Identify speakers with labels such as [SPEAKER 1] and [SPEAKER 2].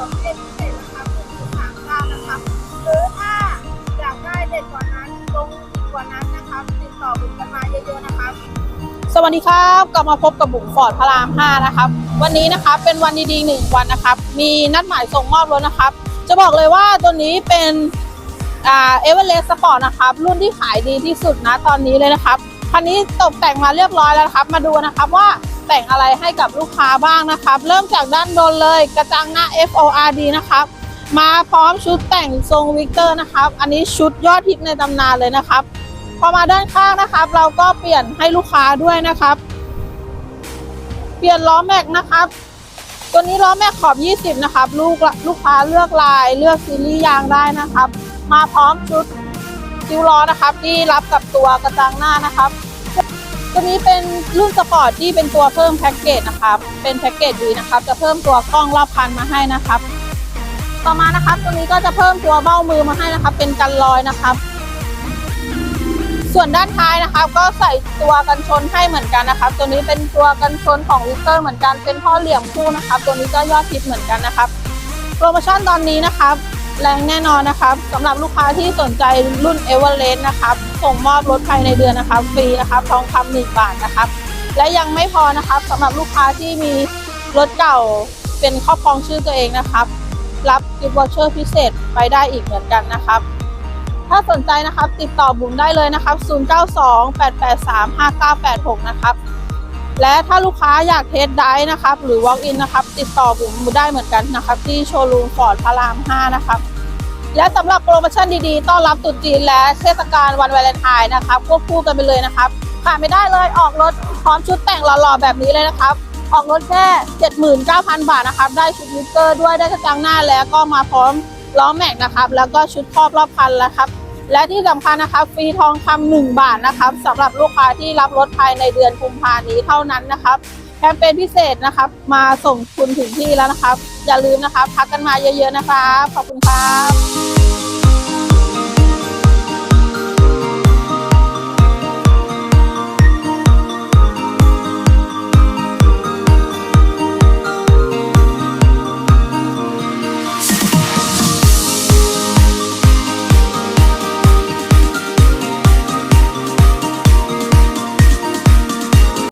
[SPEAKER 1] ส่วนเป็นพิเศษนะครับหนึ่งจุดสามเก้านะครับหรือถ้าอยากได้เด็ดกว่านั้นลงกว่านั้นนะครับติดต่อบุญกันมาเยอะๆนะครับ
[SPEAKER 2] สวัสดีครับกลับมาพบกับบุ๋มฟอร์ดพระราม 5 นะครับ วันนี้นะครับเป็นวันดีๆหนึ่งวันนะครับ มีนัดหมายส่งมอบรถนะครับ จะบอกเลยว่าตัวนี้เป็นเอเวอเรสต์สปอร์ตนะครับ รุ่นที่ขายดีที่สุดนะตอนนี้เลยนะครับคันนี้ตกแต่งมาเรียบร้อยแล้วครับ มาดูนะครับว่า แต่งอะไรให้กับลูกค้าบ้างนะครับ เริ่มจากด้านบนเลยกระจังหน้า FORD นะครับ มาพร้อมชุดแต่งทรงวิกเตอร์นะครับ อันนี้ชุดยอดฮิตในตำนานเลยนะครับ พอมาด้านข้างนะครับ เราก็เปลี่ยนให้ลูกค้าด้วยนะครับ เปลี่ยนล้อแม็กนะครับ ตัวนี้ล้อแม็กขอบ 20 นะครับ ลูกลูกค้าเลือกลายเลือกซีรีส์ยางได้นะครับ มาพร้อมชุดคิวล้อนะครับ ที่รับกับตัวกระจังหน้านะครับ ตัวนี้เป็นรุ่นสปอร์ตที่เป็นตัวเพิ่มแพ็กเกจนะครับ เป็นแพ็กเกจดีนะครับ จะเพิ่มตัวกล้องรอบคันมาให้นะครับ ต่อมานะครับ ตัวนี้ก็จะเพิ่มตัวเบ้ามือมาให้นะครับ เป็นกันรอยนะครับ ส่วนด้านท้ายนะครับ ก็ใส่ตัวกันชนให้เหมือนกันนะครับ ตัวนี้เป็นตัวกันชนของวิกเตอร์เหมือนกัน เป็นท่อเหลี่ยมคู่นะครับ ตัวนี้ก็ยอดฮิตเหมือนกันนะครับ โปรโมชั่นตอนนี้นะครับ แรงแน่นอนนะครับสำหรับลูกค้าที่สนใจรุ่นเอเวอเรสต์นะครับ ส่งมอบรถภายในเดือนนะครับฟรีนะครับทองคำหนึ่งบาทนะครับ และยังไม่พอนะครับสำหรับลูกค้าที่มีรถเก่าเป็นครอบครองชื่อตัวเองนะครับ รับกิฟต์วอเชอร์พิเศษไปได้อีกเหมือนกันนะครับ ถ้าสนใจนะครับติดต่อบุ๋มได้เลยนะครับ 0928835986 นะครับและถ้าลูกค้าอยากเทสได้นะครับ หรือ Walk in นะครับ ติดต่อบุ๋มได้เหมือนกันนะครับ ที่โชว์รูมฟอร์ดพระราม 5 นะครับ และสำหรับโปรโมชั่นดีๆ ต้อนรับตรุษจีนและเทศกาลวันวาเลนไทน์นะครับควบคู่กันไปเลยนะครับขาดไม่ได้เลยออกรถพร้อมชุดแต่งหล่อๆแบบนี้เลยนะครับ ออกรถแค่ 79,000 บาทนะครับ ได้ชุดมิเตอร์ด้วยได้กระจังหน้าแล้วก็มาพร้อมล้อแม็กนะครับ แล้วก็ชุดครอบรอบคันแล้วครับ และที่สำคัญนะครับฟรีทองคำหนึ่งบาทนะครับสำหรับลูกค้าที่รับรถภายในเดือนกุมภานี้เท่านั้นนะครับ แคมเปญพิเศษนะครับ มาส่งคุณถึงที่แล้วนะครับ อย่าลืมนะครับพักกันมาเยอะ ๆ นะครับ ขอบคุณครับ